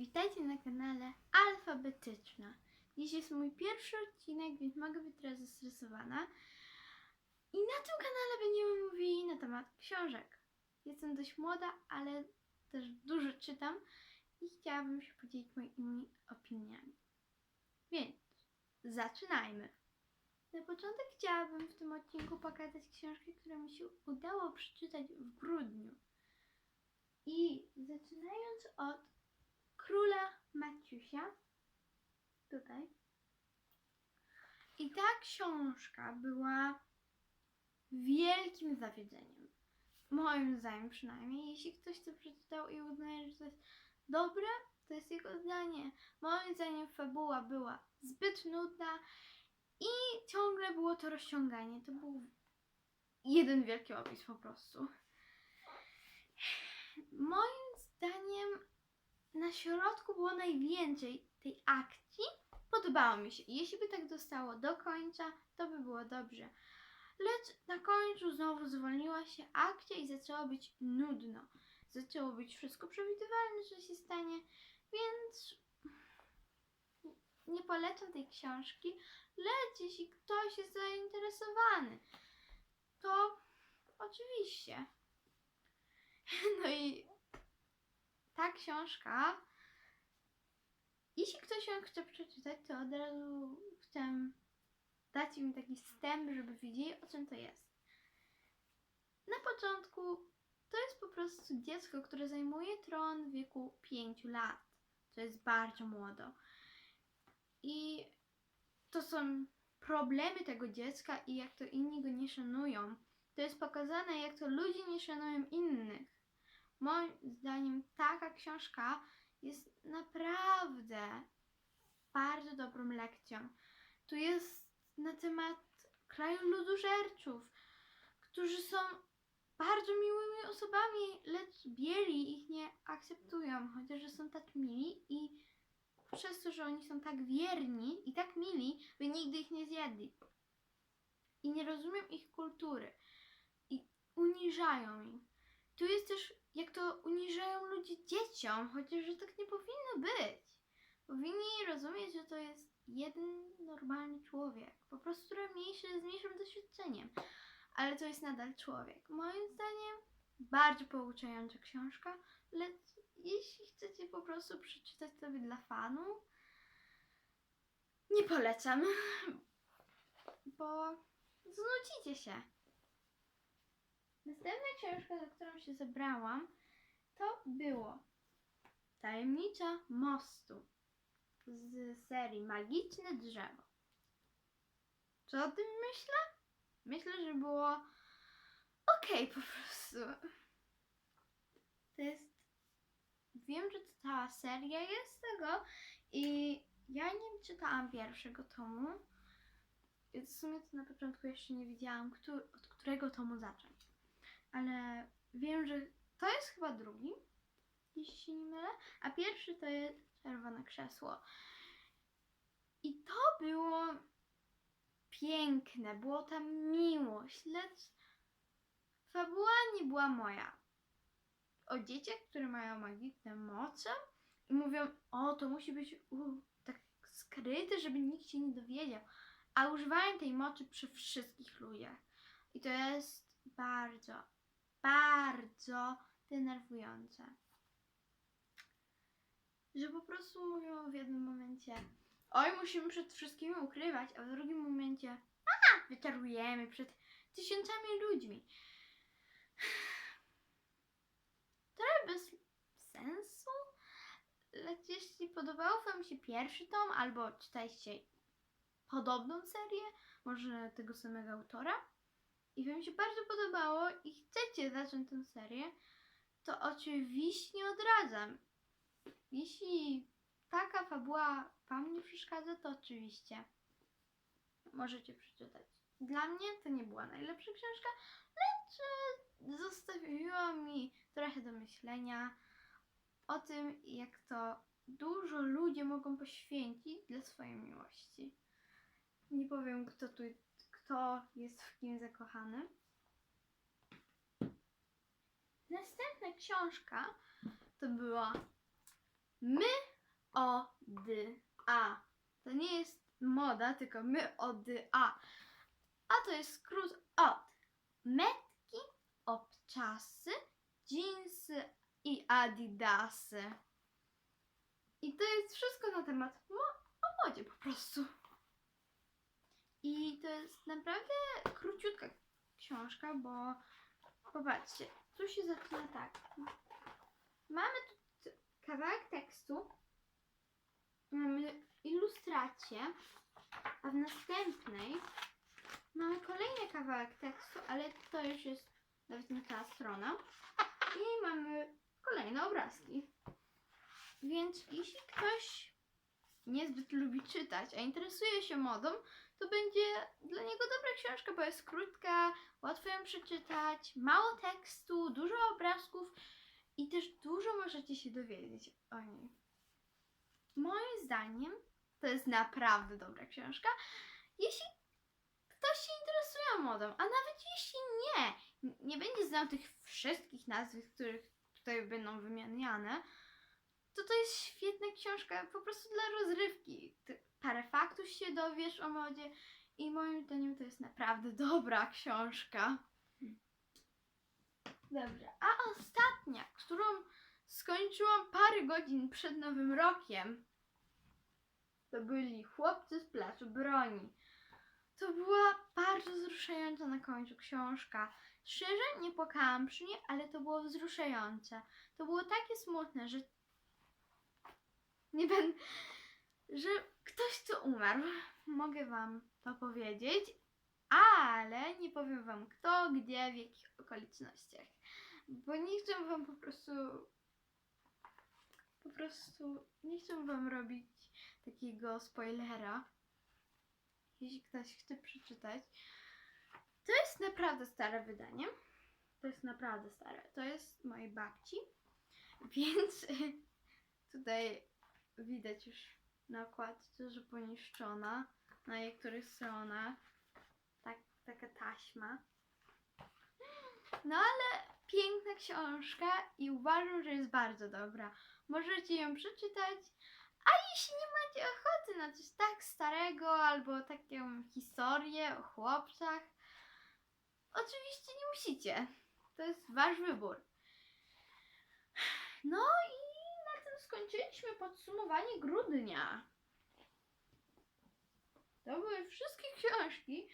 Witajcie na kanale Alfabetyczna. Dziś jest mój pierwszy odcinek, więc mogę być teraz zestresowana. I na tym kanale będziemy mówili na temat książek. Jestem dość młoda, ale też dużo czytam i chciałabym się podzielić moimi opiniami. Więc zaczynajmy. Na początek chciałabym w tym odcinku pokazać książkę, którą mi się udało przeczytać w grudniu. I zaczynając od Króla Maciusia, tutaj. I ta książka była wielkim zawiedzeniem. Moim zdaniem przynajmniej. Jeśli ktoś to przeczytał i uznaje, że to jest dobre, to jest jego zdanie. Moim zdaniem fabuła była zbyt nudna i ciągle było to rozciąganie. To był jeden wielki opis po prostu. Moim zdaniem na środku było najwięcej tej akcji. Podobało mi się. Jeśli by tak dostało do końca, to by było dobrze. Lecz na końcu znowu zwolniła się akcja i zaczęło być nudno. Zaczęło być wszystko przewidywalne, że się stanie, więc nie polecam tej książki. Lecz jeśli ktoś jest zainteresowany, to oczywiście. No i ta książka, jeśli ktoś ją chce przeczytać, to od razu chcę dać im taki wstęp, żeby wiedzieli o czym to jest. Na początku to jest po prostu dziecko, które zajmuje tron w wieku 5 lat. To jest bardzo młodo. I to są problemy tego dziecka i jak to inni go nie szanują. To jest pokazane, jak to ludzie nie szanują innych. Moim zdaniem taka książka jest naprawdę bardzo dobrą lekcją. Tu jest na temat kraju ludożerców, którzy są bardzo miłymi osobami, lecz bieli ich nie akceptują, chociaż są tak mili i przez to, że oni są tak wierni i tak mili, by nigdy ich nie zjedli. I nie rozumiem ich kultury. I uniżają ich. Tu jest też, jak to uniżają ludzi dzieciom, chociaż że tak nie powinno być. Powinni rozumieć, że to jest jeden normalny człowiek, po prostu mniejszy, z mniejszym doświadczeniem. Ale to jest nadal człowiek. Moim zdaniem bardzo pouczająca książka, lecz jeśli chcecie po prostu przeczytać sobie dla fanów, nie polecam, bo znudzicie się. Następna książka, za którą się zebrałam, to było Tajemnicza Mostu z serii Magiczne Drzewo. Co o tym myślę? Myślę, że było okej po prostu. To jest. Wiem, że to cała seria jest tego i ja nie czytałam pierwszego tomu. I w sumie to na początku jeszcze nie wiedziałam, któ- od którego tomu zacząć. Ale wiem, że to jest chyba drugi, jeśli się nie mylę, a pierwszy to jest Czerwone Krzesło. I to było piękne, było tam miłość, lecz fabuła nie była moja. O dzieciach, które mają magiczne moce i mówią, o to musi być u, tak skryte, żeby nikt się nie dowiedział, a używają tej mocy przy wszystkich ludziach. I to jest bardzo, bardzo denerwujące. Że po prostu mówią w jednym momencie, oj, musimy przed wszystkimi ukrywać, a w drugim momencie, a, wyczarujemy przed tysiącami ludźmi. Trochę bez sensu, lecz jeśli podobał Wam się pierwszy tom, albo czytaliście podobną serię, może tego samego autora, i Wam się bardzo podobało i chcecie zacząć tę serię, to oczywiście odradzam. Jeśli taka fabuła Wam nie przeszkadza, to oczywiście możecie przeczytać. Dla mnie to nie była najlepsza książka, lecz e, zostawiła mi trochę do myślenia o tym, jak to dużo ludzie mogą poświęcić dla swojej miłości. Nie powiem, kto tu, kto jest w kim zakochany. Następna książka to była My O, D, A. To nie jest moda, tylko my, o, D, A. A to jest skrót od metki, obczasy, jeansy i adidasy. I to jest wszystko na temat mo- o modzie po prostu. I to jest naprawdę króciutka książka, bo popatrzcie, tu się zaczyna tak. Mamy tu kawałek tekstu, mamy ilustrację, a w następnej mamy kolejny kawałek tekstu, ale to już jest nawet nie ta strona. I mamy kolejne obrazki. Więc jeśli ktoś niezbyt lubi czytać, a interesuje się modą, to będzie dla niego dobra książka, bo jest krótka, łatwo ją przeczytać, mało tekstu, dużo obrazków i też dużo możecie się dowiedzieć o niej. Moim zdaniem to jest naprawdę dobra książka, jeśli ktoś się interesuje modą, a nawet jeśli nie, nie będzie znał tych wszystkich nazw, których tutaj będą wymieniane, to to jest świetna książka po prostu dla rozrywki. Ty parę faktów się dowiesz o modzie i moim zdaniem to jest naprawdę dobra książka. Dobra, a ostatnia, którą skończyłam parę godzin przed Nowym Rokiem, to byli Chłopcy z Placu Broni. To była bardzo wzruszająca na końcu książka. Szczerze nie płakałam przy niej, ale to było wzruszające. To było takie smutne, że nie będę, że ktoś tu umarł. Mogę wam to powiedzieć, ale nie powiem wam kto, gdzie, w jakich okolicznościach. Bo nie chcę wam po prostu po prostu nie chcę wam robić takiego spoilera. Jeśli ktoś chce przeczytać. To jest naprawdę stare wydanie. To jest naprawdę stare. To jest mojej babci. Więc tutaj widać już na okładce, że poniszczona. Na niektórych stronach tak, taka taśma. No ale piękna książka i uważam, że jest bardzo dobra. Możecie ją przeczytać, a jeśli nie macie ochoty na coś tak starego albo taką historię o chłopcach, oczywiście nie musicie. To jest wasz wybór. No i skończyliśmy podsumowanie grudnia. To były wszystkie książki.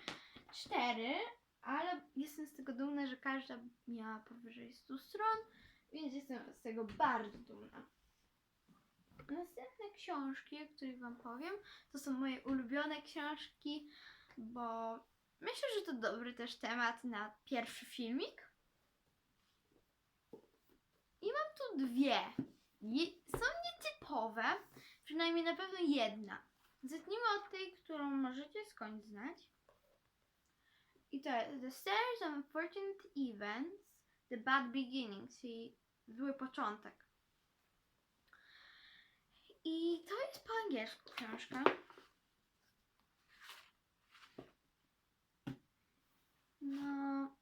Cztery, ale jestem z tego dumna, że każda miała powyżej 100 stron, więc jestem z tego bardzo dumna. Następne książki, o których Wam powiem, to są moje ulubione książki, bo myślę, że to dobry też temat na pierwszy filmik. I mam tu dwie. Je- są nietypowe, przynajmniej na pewno jedna. Zacznijmy od tej, którą możecie skądś znać. I to jest The Stairs of Unfortunate Events, The Bad Beginning, czyli zły początek. I to jest po angielsku książka. No.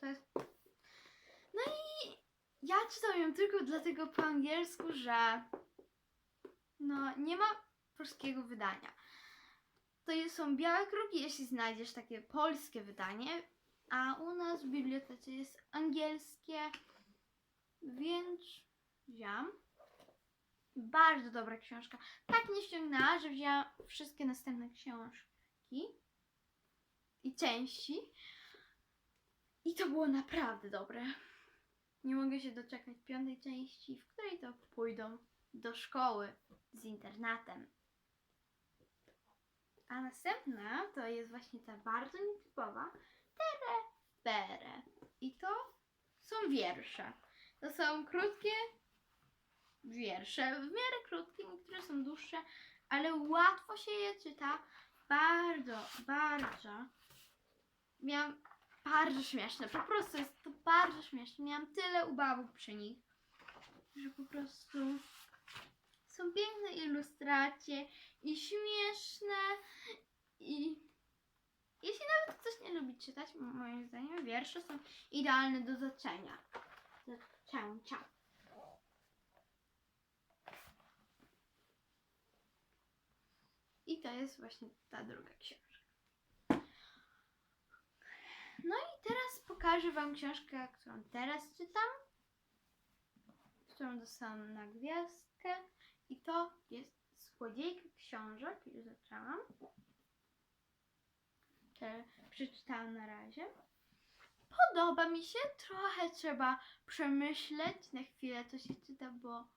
To jest. No i ja czytam ją tylko dlatego po angielsku, że no nie ma polskiego wydania. To są białe kruki, jeśli znajdziesz takie polskie wydanie, a u nas w bibliotece jest angielskie, więc wziąłam. Bardzo dobra książka. Tak nie ściągnęła, że wzięłam wszystkie następne książki i części. I to było naprawdę dobre. Nie mogę się doczekać piątej części, w której to pójdą do szkoły z internatem. A następna to jest właśnie ta bardzo nietypowa Tere Bere. I to są wiersze. To są krótkie wiersze, w miarę krótkie, niektóre są dłuższe, ale łatwo się je czyta. Bardzo, bardzo. Miałam bardzo śmieszne. Po prostu jest to bardzo śmieszne. Miałam tyle ubawów przy nich, że po prostu są piękne ilustracje i śmieszne i jeśli nawet ktoś nie lubi czytać, moim zdaniem wiersze są idealne do zaczęcia. Zaczęcia. I to jest właśnie ta druga książka. No i teraz pokażę Wam książkę, którą teraz czytam, którą dostałam na gwiazdkę i to jest Złodziejka Książek, już zaczęłam. Przeczytałam na razie. Podoba mi się, trochę trzeba przemyśleć na chwilę to się czyta, bo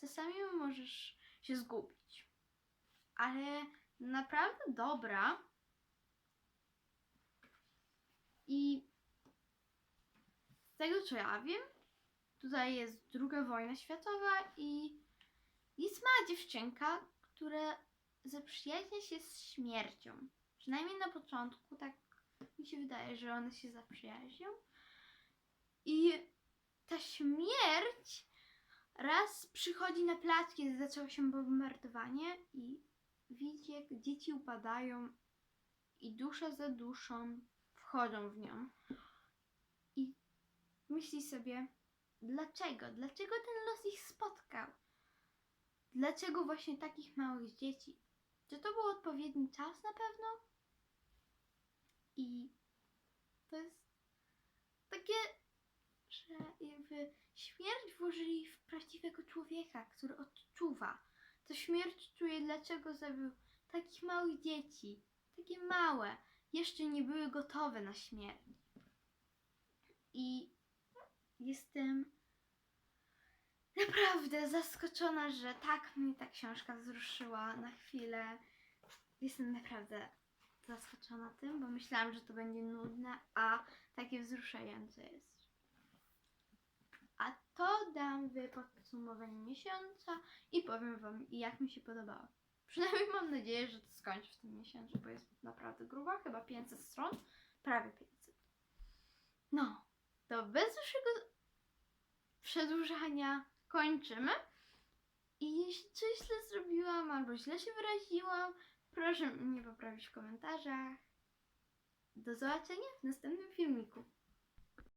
czasami możesz się zgubić. Ale naprawdę dobra. I z tego co ja wiem, tutaj jest druga wojna światowa i jest mała dziewczynka, która zaprzyjaźnia się z śmiercią. Przynajmniej na początku tak mi się wydaje, że one się zaprzyjaźnią. I ta śmierć raz przychodzi na plac, kiedy zaczęło się bombardowanie i widzi, jak dzieci upadają i dusza za duszą wchodzą w nią. I myśli sobie, dlaczego? Dlaczego ten los ich spotkał? Dlaczego właśnie takich małych dzieci? Czy to był odpowiedni czas na pewno? I to jest takie, że jakby śmierć włożyli w prawdziwego człowieka, który odczuwa. To śmierć czuje, dlaczego zabił takich małych dzieci, takie małe, jeszcze nie były gotowe na śmierć. I jestem naprawdę zaskoczona, że tak mnie ta książka wzruszyła na chwilę. Jestem naprawdę zaskoczona tym, bo myślałam, że to będzie nudne, a takie wzruszające jest. A to dam w podsumowaniu miesiąca i powiem Wam, jak mi się podobało. Przynajmniej mam nadzieję, że to skończę w tym miesiącu, bo jest naprawdę gruba, chyba 500 stron, prawie 500. No, to bez dłuższego przedłużania kończymy. I jeśli coś źle zrobiłam albo źle się wyraziłam, proszę mnie poprawić w komentarzach. Do zobaczenia w następnym filmiku.